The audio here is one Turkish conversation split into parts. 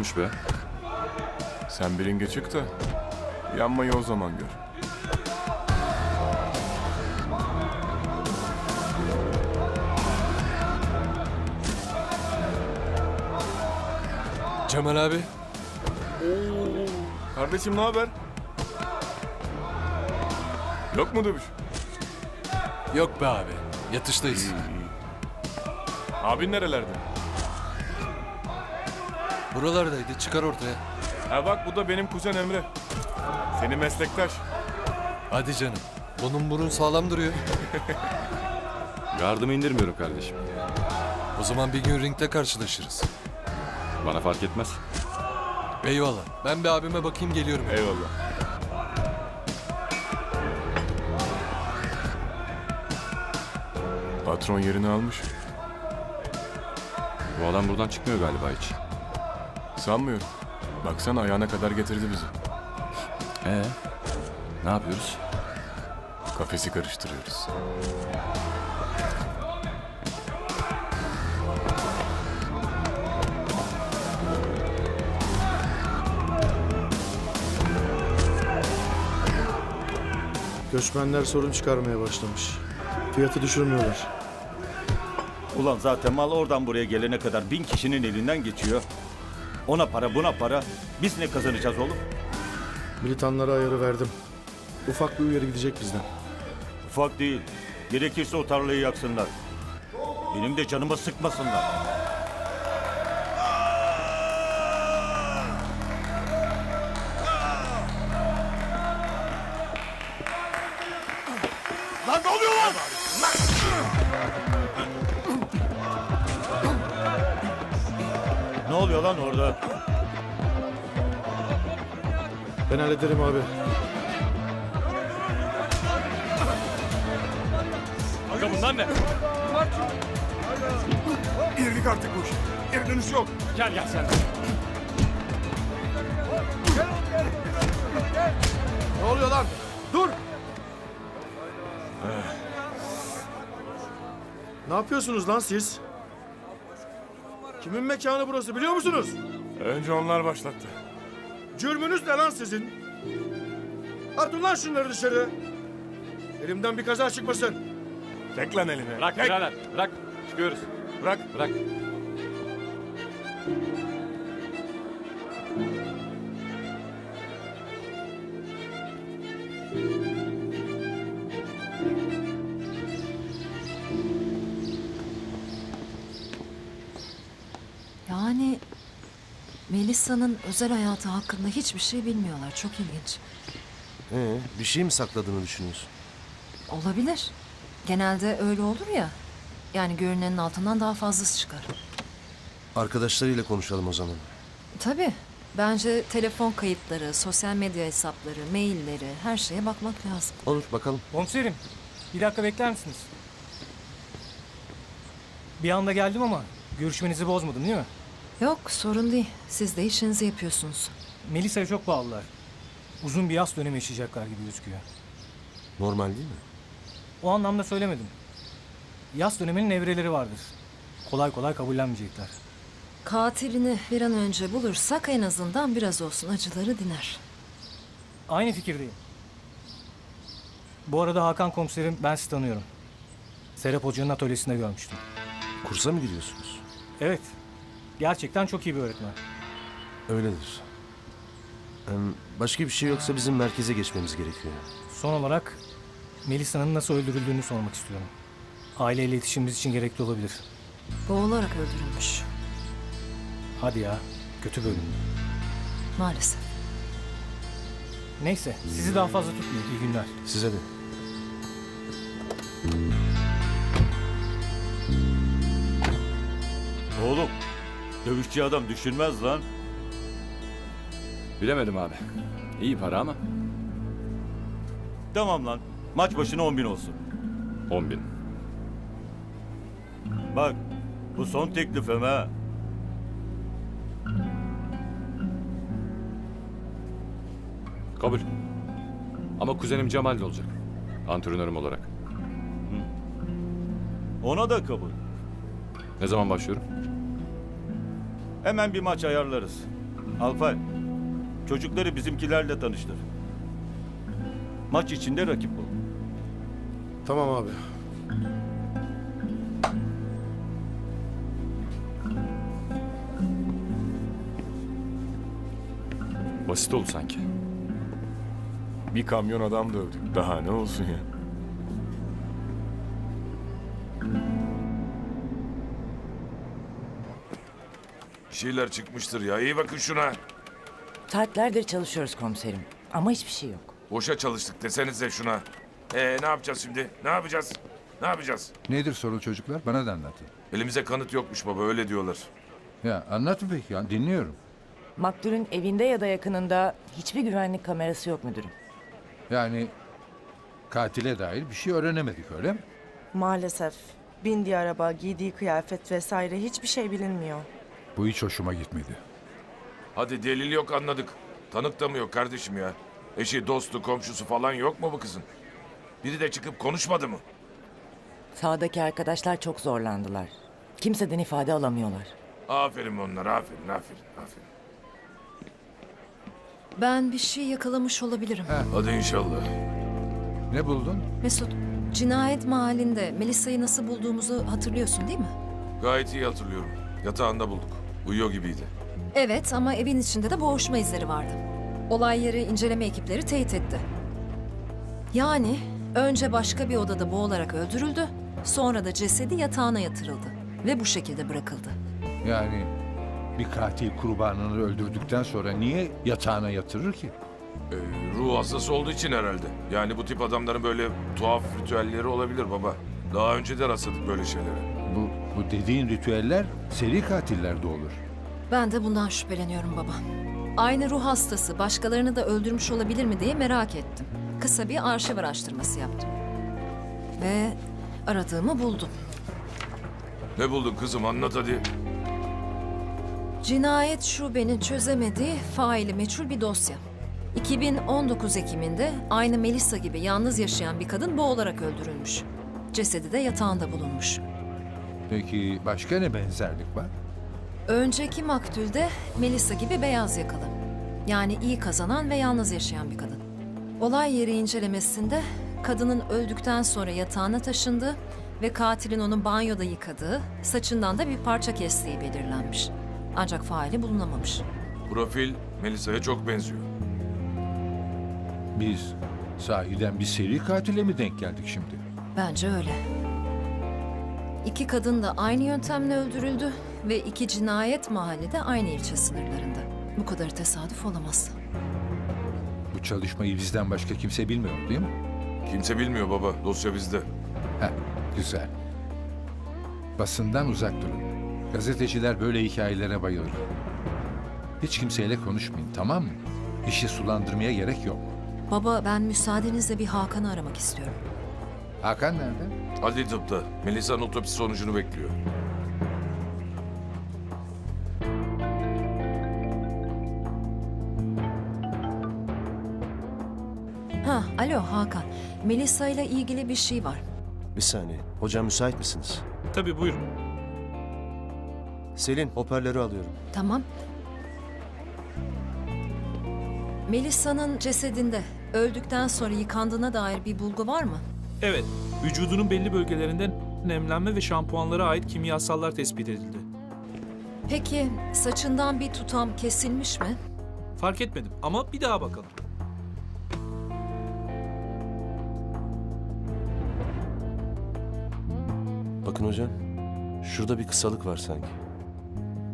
yanıyormuş be. Sen bir ringe çık da yanmayı o zaman gör. Cemal abi. Kardeşim ne haber? Yok mu dövüş? Yok be abi. Yatıştayız. Abin nerelerde? Buralardaydı. Çıkar ortaya. Ha bak bu da benim kuzen Emre. Senin meslektaş. Hadi canım. Bunun burun sağlam duruyor. Gardımı indirmiyorum kardeşim. O zaman bir gün ringde karşılaşırız. Bana fark etmez. Eyvallah. Ben bir abime bakayım geliyorum. Eyvallah. Patron yerini almış. Bu adam buradan çıkmıyor galiba hiç. Sanmıyorum. Baksana ayağına kadar getirdi bizi. Ee? Ne yapıyoruz? Kafesi karıştırıyoruz. Göçmenler sorun çıkarmaya başlamış. Fiyatı düşürmüyorlar. Ulan zaten mal oradan buraya gelene kadar bin kişinin elinden geçiyor. Ona para buna para. Biz ne kazanacağız oğlum? Militanlara ayarı verdim. Ufak bir uyarı gidecek bizden. Ufak değil. Gerekirse o tarlayı yaksınlar. Benim de canıma sıkmasınlar. Lan ne oluyor lan? Lan orada? Ben hallederim abi. Girdik artık bu işe. Geri dönüş yok. Ne oluyor lan? Dur! ne yapıyorsunuz lan siz? Kimin mekanı burası biliyor musunuz? Önce onlar başlattı. Cürmünüz ne lan sizin? Atın lan şunları dışarı. Elimden bir kaza çıkmasın. Çek lan elini. Bırak Çek. birader. Bırak. Çıkıyoruz. Bırak. Bırak. Melisa'nın özel hayatı hakkında hiçbir şey bilmiyorlar. Çok ilginç. Ee, bir şey mi sakladığını düşünüyorsun? Olabilir. Genelde öyle olur ya. Yani görünenin altından daha fazlası çıkar. Arkadaşlarıyla konuşalım o zaman. Tabii. Bence telefon kayıtları, sosyal medya hesapları, mailleri, her şeye bakmak lazım. Olur bakalım. Komiserim, bir dakika bekler misiniz? Bir anda geldim ama görüşmenizi bozmadım değil mi? Yok, sorun değil. Siz de işinizi yapıyorsunuz. Melisa'ya çok bağlılar. Uzun bir yaz dönemi yaşayacaklar gibi gözüküyor. Normal değil mi? O anlamda söylemedim. Yaz döneminin evreleri vardır. Kolay kolay kabullenmeyecekler. Katilini bir an önce bulursak en azından biraz olsun acıları diner. Aynı fikirdeyim. Bu arada Hakan komiserim ben sizi tanıyorum. Serap Hoca'nın atölyesinde görmüştüm. Kursa mı gidiyorsunuz? Evet, gerçekten çok iyi bir öğretmen. Öyledir. Başka bir şey yoksa bizim merkeze geçmemiz gerekiyor. Son olarak Melisa'nın nasıl öldürüldüğünü sormak istiyorum. Aileyle iletişimimiz için gerekli olabilir. Boğularak öldürülmüş. Hadi ya, kötü bölüm. Maalesef. Neyse, sizi daha fazla tutmayayım. İyi günler. Size de. Oğlum, dövüşçü adam düşünmez lan. Bilemedim abi. İyi para ama. Tamam lan, maç başına 10 bin olsun. 10 bin. Bak, bu son teklifim ha. Kabul. Ama kuzenim Cemal de olacak. Antrenörüm olarak. Ona da kabul. Ne zaman başlıyorum? Hemen bir maç ayarlarız. Alpay, çocukları bizimkilerle tanıştır. Maç içinde rakip bul. Tamam abi. Basit oldu sanki. Bir kamyon adam dövdük. Daha ne olsun ya? Şeyler çıkmıştır ya. İyi bakın şuna. Saatlerdir çalışıyoruz komiserim. Ama hiçbir şey yok. Boşa çalıştık desenize şuna. Ee ne yapacağız şimdi? Ne yapacağız? Ne yapacağız? Nedir sorun çocuklar? Bana da anlatın. Elimize kanıt yokmuş baba öyle diyorlar. Ya anlat peki ya dinliyorum. Maktulün evinde ya da yakınında hiçbir güvenlik kamerası yok müdürüm. Yani katile dair bir şey öğrenemedik öyle mi? Maalesef. Bindiği araba, giydiği kıyafet vesaire hiçbir şey bilinmiyor. Bu hiç hoşuma gitmedi. Hadi delil yok anladık. Tanık da mı yok kardeşim ya? Eşi, dostu, komşusu falan yok mu bu kızın? Biri de çıkıp konuşmadı mı? Sağdaki arkadaşlar çok zorlandılar. Kimseden ifade alamıyorlar. Aferin onlara aferin aferin aferin. Ben bir şey yakalamış olabilirim. Hadi inşallah. Ne buldun? Mesut, cinayet mahallinde Melisa'yı nasıl bulduğumuzu hatırlıyorsun değil mi? Gayet iyi hatırlıyorum. Yatağında bulduk. Uyuyor gibiydi. Evet ama evin içinde de boğuşma izleri vardı. Olay yeri inceleme ekipleri teyit etti. Yani önce başka bir odada boğularak öldürüldü, sonra da cesedi yatağına yatırıldı ve bu şekilde bırakıldı. Yani bir katil kurbanını öldürdükten sonra niye yatağına yatırır ki? Ee, ruh hastası olduğu için herhalde. Yani bu tip adamların böyle tuhaf ritüelleri olabilir baba. Daha önce de rastladık böyle şeylere. Bu, bu dediğin ritüeller seri katillerde olur. Ben de bundan şüpheleniyorum baba. Aynı ruh hastası başkalarını da öldürmüş olabilir mi diye merak ettim. Kısa bir arşiv araştırması yaptım. Ve aradığımı buldum. Ne buldun kızım anlat hadi. Cinayet şubenin çözemediği faili meçhul bir dosya. 2019 Ekim'inde aynı Melissa gibi yalnız yaşayan bir kadın boğularak öldürülmüş. Cesedi de yatağında bulunmuş. Peki başka ne benzerlik var? Önceki maktulde Melissa gibi beyaz yakalı. Yani iyi kazanan ve yalnız yaşayan bir kadın. Olay yeri incelemesinde kadının öldükten sonra yatağına taşındığı ve katilin onu banyoda yıkadığı, saçından da bir parça kestiği belirlenmiş. Ancak faili bulunamamış. Profil Melisa'ya çok benziyor. Biz sahiden bir seri katile mi denk geldik şimdi? Bence öyle. İki kadın da aynı yöntemle öldürüldü ve iki cinayet mahalli de aynı ilçe sınırlarında. Bu kadar tesadüf olamaz. Bu çalışmayı bizden başka kimse bilmiyor değil mi? Kimse bilmiyor baba. Dosya bizde. Heh, güzel. Basından uzak durun. Gazeteciler böyle hikayelere bayılır. Hiç kimseyle konuşmayın tamam mı? İşi sulandırmaya gerek yok. Baba ben müsaadenizle bir Hakan'ı aramak istiyorum. Hakan nerede? Adli tıpta. Melisa'nın otopsi sonucunu bekliyor. Ha, alo Hakan. Melisa ile ilgili bir şey var. Bir saniye. Hocam müsait misiniz? Tabii buyurun. Selin hoparlörü alıyorum. Tamam. Melisa'nın cesedinde öldükten sonra yıkandığına dair bir bulgu var mı? Evet, vücudunun belli bölgelerinde nemlenme ve şampuanlara ait kimyasallar tespit edildi. Peki saçından bir tutam kesilmiş mi? Fark etmedim ama bir daha bakalım. Bakın hocam. Şurada bir kısalık var sanki.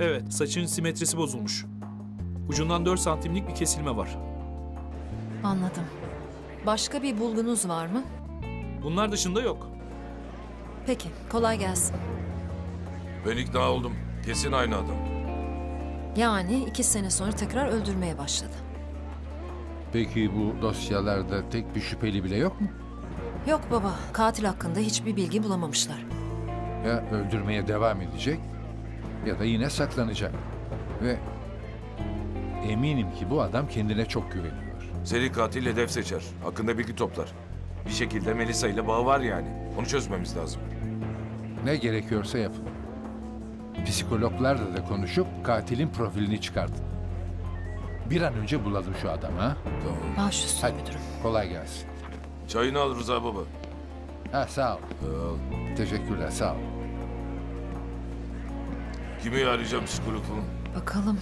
Evet, saçın simetrisi bozulmuş. Ucundan 4 santimlik bir kesilme var. Anladım. Başka bir bulgunuz var mı? Bunlar dışında yok. Peki, kolay gelsin. Ben ikna oldum. Kesin aynı adam. Yani iki sene sonra tekrar öldürmeye başladı. Peki bu dosyalarda tek bir şüpheli bile yok mu? Yok baba, katil hakkında hiçbir bilgi bulamamışlar. Ya öldürmeye devam edecek ya da yine saklanacak. Ve eminim ki bu adam kendine çok güveniyor. Seri katil hedef seçer. Hakkında bilgi toplar. Bir şekilde Melisa ile bağı var yani. Onu çözmemiz lazım. Ne gerekiyorsa yapın. Psikologlarla da konuşup katilin profilini çıkartın. Bir an önce bulalım şu adamı ha. Tamam. Baş üstüne Hadi müdürüm. kolay gelsin. Çayını al Rıza baba. Ha sağ ol. Teşekkürler sağ ol. Kimi arayacağım psikolog falan? Bakalım.